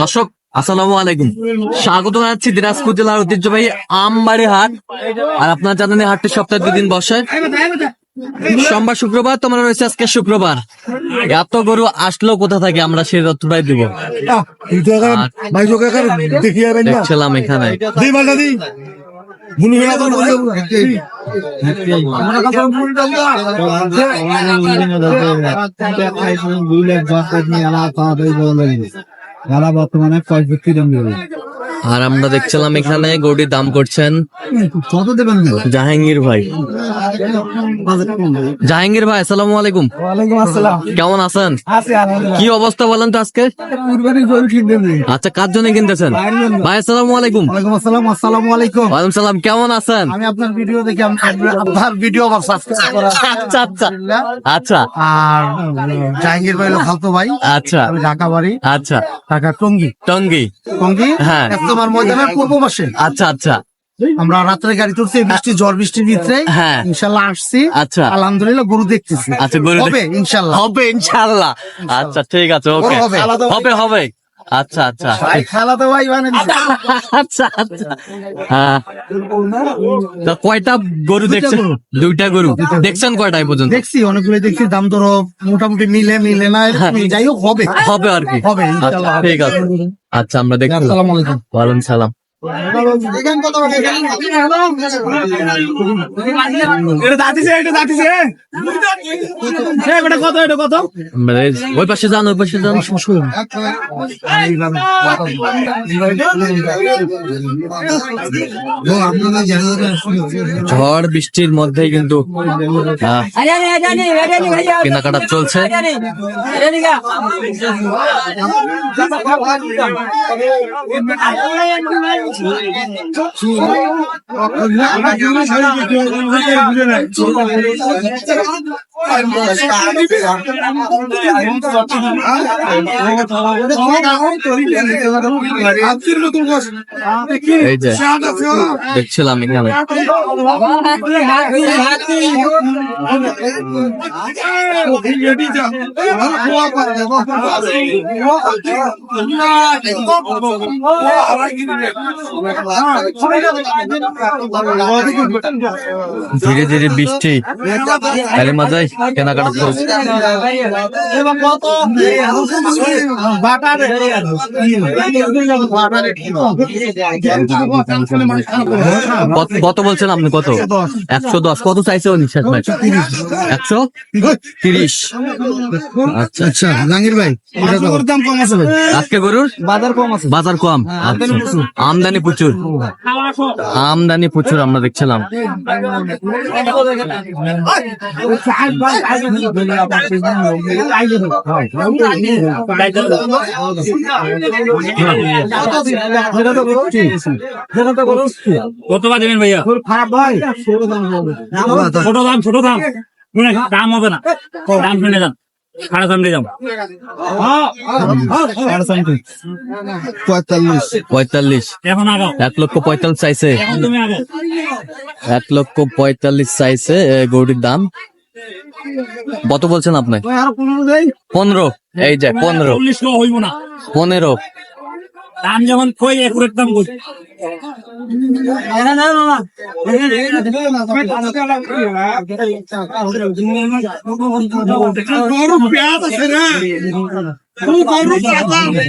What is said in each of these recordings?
দর্শক আসসালামু আলাইকুম। স্বাগত জানাচ্ছি দিনাজপুর জেলার ঐতিহ্যবাহী আমবাড়ি হাট। আর আপনারা জানেন হাটটি সপ্তাহে দুদিন বসে। সোমবার শুক্রবার তোমরা রয়েছে আজকে শুক্রবার। এত গরু আসলো কোথা থেকে? আমরা সেই তথ্যটাই দিব। দেখছিলাম এখানে। যারা বর্তমানে পঁয়ষট্টি জন দেবে আর আমরা দেখছিলাম এখানে গরুটির দাম করছেন। কত দেবেন জাহাঙ্গীর ভাই। জাহাঙ্গীর ভাই আসসালামু আলাইকুম। আসসালাম। কেমন আছেন? কি অবস্থা বলেন তো আজকে? আচ্ছা কার জন্য কিনতেছেন? ভাই আসসালামু আলাইকুম। আসসালাম আসসালামু আলাইকুম। ওয়ালাইকুম সালাম কেমন আছেন? আমি আপনার ভিডিও দেখি আপনার ভিডিও আমার সাবস্ক্রাইব করা আচ্ছা আচ্ছা আচ্ছা। আর জাহাঙ্গীর ভাই খালতো ভাই। আচ্ছা। ঢাকা বাড়ি। আচ্ছা। ঢাকা টঙ্গি। টঙ্গি। টঙ্গি? হ্যাঁ। তোমার ময়দানের পূর্ব পাশে। আচ্ছা আচ্ছা। আমরা রাত্রে গাড়ি তুলছি বৃষ্টি ঝড় বৃষ্টির ভিতরে হ্যাঁ। ইনশাল্লাহ আসছি। আচ্ছা। আলহামদুলিল্লাহ গরু দেখতেছি। আচ্ছা গরু হবে ইনশাল্লাহ। হবে ইনশাআল্লাহ আচ্ছা ঠিক আছে ওকে। হবে। হবে আচ্ছা আচ্ছা। ভাই খালাতো ভাই মানে আচ্ছা আচ্ছা। হ্যাঁ। তা কয়টা গরু দেখছেন? দুইটা গরু। দেখছেন কয়টা পর্যন্ত? দেখছি অনেকগুলো দেখছি দাম ধরো মোটামুটি মিলে মিলে না এরকম যাই হোক হবে। হবে আর কি। হবে, আচ্ছা, হবে। ঠিক আছে। আচ্ছা আমরা দেখলাম আসসালামু আলাইকুম। ওয়ালাইকুম সালাম। ওই পাশে যান ওই পাশে যান ঝড় বৃষ্টির মধ্যেই কিন্তু কেনাকাটা চলছে দেখছিলাম এখানে ধীরে ধীরে বৃষ্টি। এর মাঝে কেনাকাটা কত বলছেন আপনি কত? একশো দশ। কত চাইছে একশো তিরিশ। আচ্ছা। আচ্ছা জাহাঙ্গীর ভাই আজকে গরুর? বাজার কম আছে। বাজার কম। আচ্ছা। আমদানি প্রচুর। আমদানি প্রচুর আমরা দেখছিলাম। কত বা দেবেন ভাইয়া? ছোট দাম ছোট দাম। দাম হবে না। দাম শুনে যান। যাও পঁয়তাল্লিশ। পঁয়তাল্লিশ। এখন আগাও। এক লক্ষ পঁয়তাল্লিশ চাইছে। এখন তুমি আগাও। এক লক্ষ পঁয়তাল্লিশ চাইছে গরুটির দাম। কত বলছেন আপনি? পনেরো এই যে পনেরো। পনেরো। এই যে পনেরো চল্লিশ একদম হইব না কই একুরেট দাম কই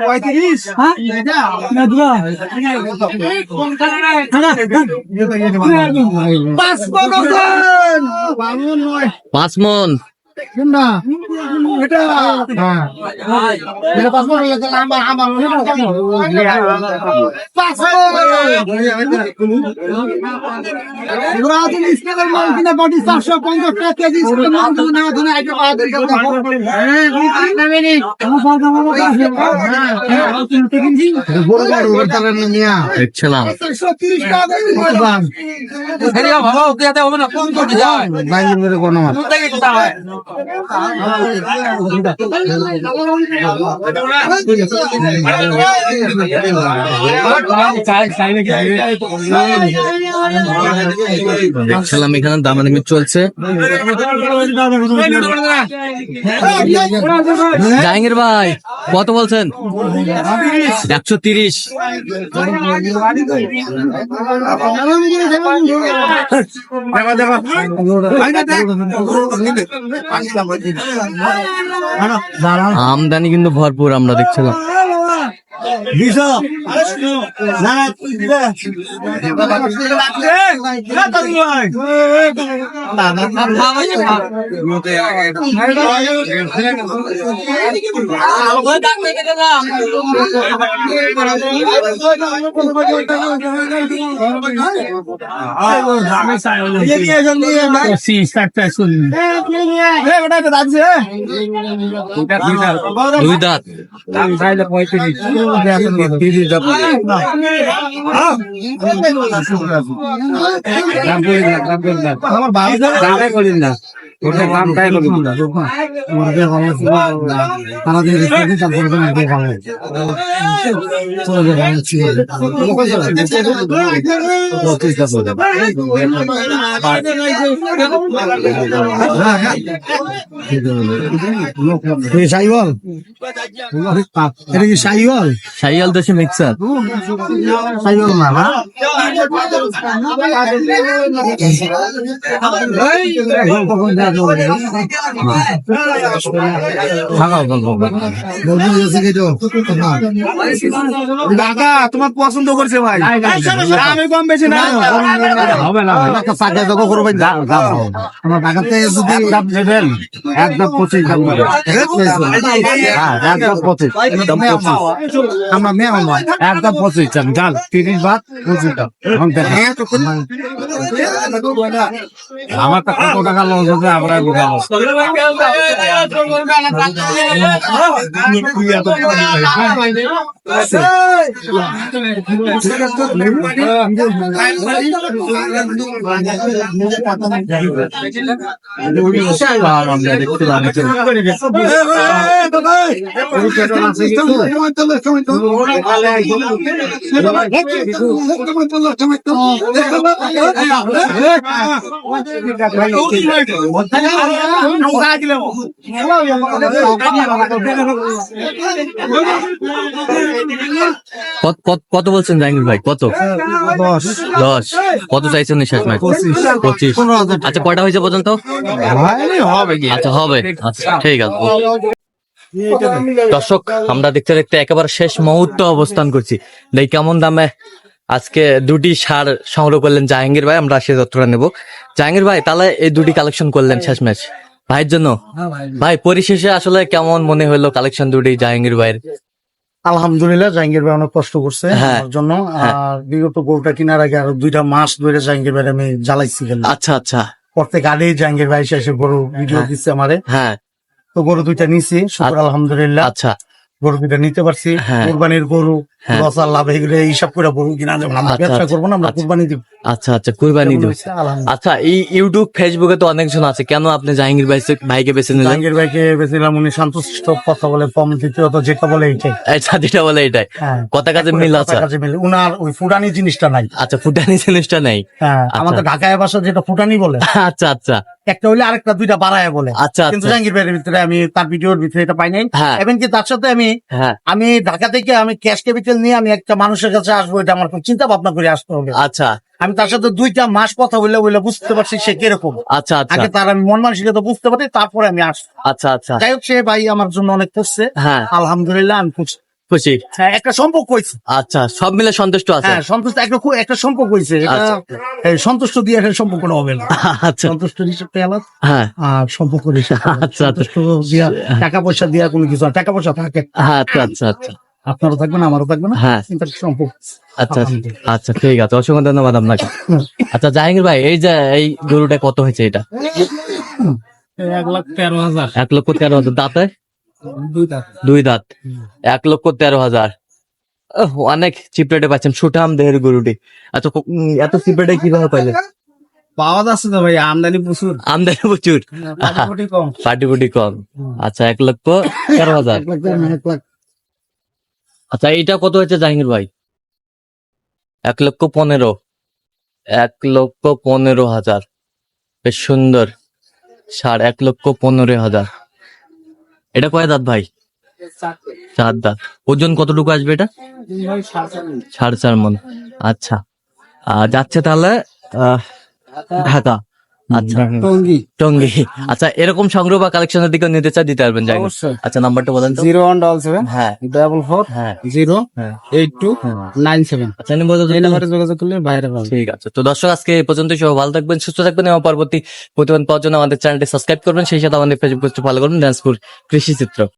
পঁয়ত্রিশ পাঁচ মন। না এটা হ্যাঁ এটা পাসপোর্ট লাগে আমার আমার এগুলো আছে মাল কিনা বডি চারশো পঞ্চাশ টাকা কেজি স্কেলের মাল তুমি না ধরে আইতে পারো বড় বড় ওর তারা নিয়া চারশো তিরিশ টাকা দাম বাইরে মেরে কোনো মাছ দেখছিলাম এখানে দামাদামি চলছে। জাহাঙ্গীর ভাই কত বলছেন? একশো তিরিশ। আমদানি কিন্তু ভরপুর আমরা দেখছিলাম দুই দাঁত আমার এটা কি সাইয়াল দেশে মিক্সার না না দাদা তোমার পছন্দ করছে ভাই আমি কম বেশি না হবে না চাকরি করবেন আমার ঢাকাতে যদি দাম নেবেন একদম পঁচিশ দাম একদম পঁচিশ একদম পঁচিশ তিরিশ আমার টাকা আমরা আমরা দেখছিলাম কত বলছেন জাহাঙ্গীর ভাই? কত? দশ। দশ। কত চাইছেন শেষ ম্যাচ পঁচিশ। আচ্ছা কয়টা হয়েছে পর্যন্ত? হবে আচ্ছা হবে। আচ্ছা ঠিক আছে। দর্শক আমরা দেখতে দেখতে একেবারে শেষ মুহূর্ত অবস্থান করছি। দেখ কেমন দামে আজকে দুটি সার সংগ্রহ করলেন জাহাঙ্গীর ভাই আমরা সে যত্রটা নেব। জাহাঙ্গীর ভাই তাহলে এই দুটি কালেকশন করলেন শেষ ম্যাচ ভাইয়ের জন্য? ভাই পরিশেষে আসলে কেমন মনে হলো কালেকশন দুটি জাহাঙ্গীর ভাইয়ের? আলহামদুলিল্লাহ জাহাঙ্গীর ভাই অনেক কষ্ট করছে হ্যাঁ। আমার জন্য। হ্যাঁ। আর বিগত গরুটা কেনার আগে আরও দুইটা মাস ধরে জাহাঙ্গীর ভাই আমি জ্বালাইছি আচ্ছা আচ্ছা। প্রত্যেক আগে জাহাঙ্গীর ভাই এসে গরু ভিডিও হ্যাঁ। দিচ্ছে আমারে। হ্যাঁ। তো গরু দুইটা নিছি শুক্র আলহামদুলিল্লাহ। আচ্ছা। গরু দুইটা নিতে পারছি। হ্যাঁ। কোরবানির গরু লাভ এগুলো এইসব করে গরু কিনা যাবে আমরা ব্যবসা করব না আমরা। কোরবানি দিব। আচ্ছা আচ্ছা কুরবানি দিও আচ্ছা এই ইউটিউব ফেসবুকে তো অনেকজন আছে। কেন আপনি জাহাঙ্গীর ভাই ভাইকে বেছে নিলেন? জাহাঙ্গীর ভাইকে বেছিলাম উনি শান্তশিষ্ট কথা বলে কম দ্বিতীয়ত যেটা বলে এইটাই। আচ্ছা যেটা বলে এটাই কথা কাজে মিল আছে? কাছে মিলে। উনার ওই ফুটানি জিনিসটা নাই। আচ্ছা ফুটানি জিনিসটা নেই? হ্যাঁ আচ্ছা। আমাদের ঢাকায় ভাষা যেটা ফুটানি বলে আচ্ছা আচ্ছা। একটা হইলে আরেকটা দুইটা বাড়ায় বলে। আচ্ছা কিন্তু আচ্ছা। জাহাঙ্গীর ভাইয়ের ভিতরে আমি তার ভিডিওর ভিতরে এটা পাই নাই। হ্যাঁ। এমনকি তার সাথে আমি হ্যাঁ। আমি ঢাকা থেকে আমি ক্যাশ ক্যাপিটাল নিয়ে আমি একটা মানুষের কাছে আসব এটা আমার চিন্তা ভাবনা করে আসতে হবে। আচ্ছা। আমি তার সাথে দুইটা মাস কথা বললে বলে বুঝতে পারছি সে কীরকম। আচ্ছা আচ্ছা। আগে তার আমি মন মানসিকতা বুঝতে পারি তারপরে আমি আসছি আচ্ছা আচ্ছা। যাই হোক সে ভাই আমার জন্য অনেক করছে হ্যাঁ। আলহামদুলিল্লাহ আমি খুশি। খুশি। হ্যাঁ একটা সম্পর্ক হয়েছে। আচ্ছা সব মিলে সন্তুষ্ট আছে হ্যাঁ সন্তুষ্ট একটা একটা সম্পর্ক হয়েছে। আচ্ছা। সন্তুষ্ট দিয়ে একটা সম্পর্কটা হবে না। আচ্ছা। সন্তুষ্ট হিসেবে আলাদা হ্যাঁ। আর সম্পর্ক হিসেবে আচ্ছা, আচ্ছা। সন্তুষ্ট দিয়া টাকা পয়সা দিয়া কোনো কিছু টাকা পয়সা থাকে। হ্যাঁ, আচ্ছা আচ্ছা আচ্ছা। আপনারও থাকবে না আমারও থাকবে না? হ্যাঁ। সম্পর্ক আচ্ছা আচ্ছা। ঠিক আছে। অসংখ্য ধন্যবাদ আপনাকে। আচ্ছা জাহাঙ্গীর ভাই এই যে এই গরুটা কত হয়েছে এটা? এক লাখ তেরো হাজার। এক লক্ষ তেরো হাজার। দাঁতে? দুই দাঁত। এক লক্ষ তেরো হাজার। অনেক চিপ রেটে পাচ্ছেন। সুঠাম দেহের গরুটি। আচ্ছা এত চিপ রেটে কীভাবে পাইলেন? পাওয়া যাচ্ছে তো ভাই আমদানি প্রচুর। আমদানি প্রচুর। কোটি কম। আচ্ছা এক লক্ষ তেরো হাজার। এক লাখ আচ্ছা এইটা কত হয়েছে জাহাঙ্গীর ভাই? এক লক্ষ পনেরো। এক লক্ষ পনেরো হাজার। বেশ সুন্দর। সার, এক লক্ষ পনেরো হাজার। এটা কয় দাঁত ভাই? চার দাঁত। ওজন কতটুকু আসবে এটা? সাড়ে চার মন। আচ্ছা। যাচ্ছে তাহলে ঢাকা। আচ্ছা টঙ্গি। টঙ্গি। আচ্ছা এরকম সংগ্রহ বা কালেকশনের দিকে নিতে চাই দিতে পারবেন যাই আচ্ছা নাম্বারটা বলেন জিরো ওয়ান ডবল সেভেন হ্যাঁ। ডাবল ফোর হ্যাঁ। জিরো হ্যাঁ। Eight two nine seven. আচ্ছা আমি বলতে এই নাম্বারে যোগাযোগ করলে বাইরে পাবেন। ঠিক আছে তো দর্শক আজকে এই পর্যন্ত সব ভালো থাকবেন সুস্থ থাকবেন এবং পরবর্তী প্রতিবেদন পাওয়ার জন্য আমাদের চ্যানেলটি সাবস্ক্রাইব করবেন সেই সাথে আমাদের ফেসবুক পেজটি ফলো করবেন ডান্সপুর কৃষি চিত্র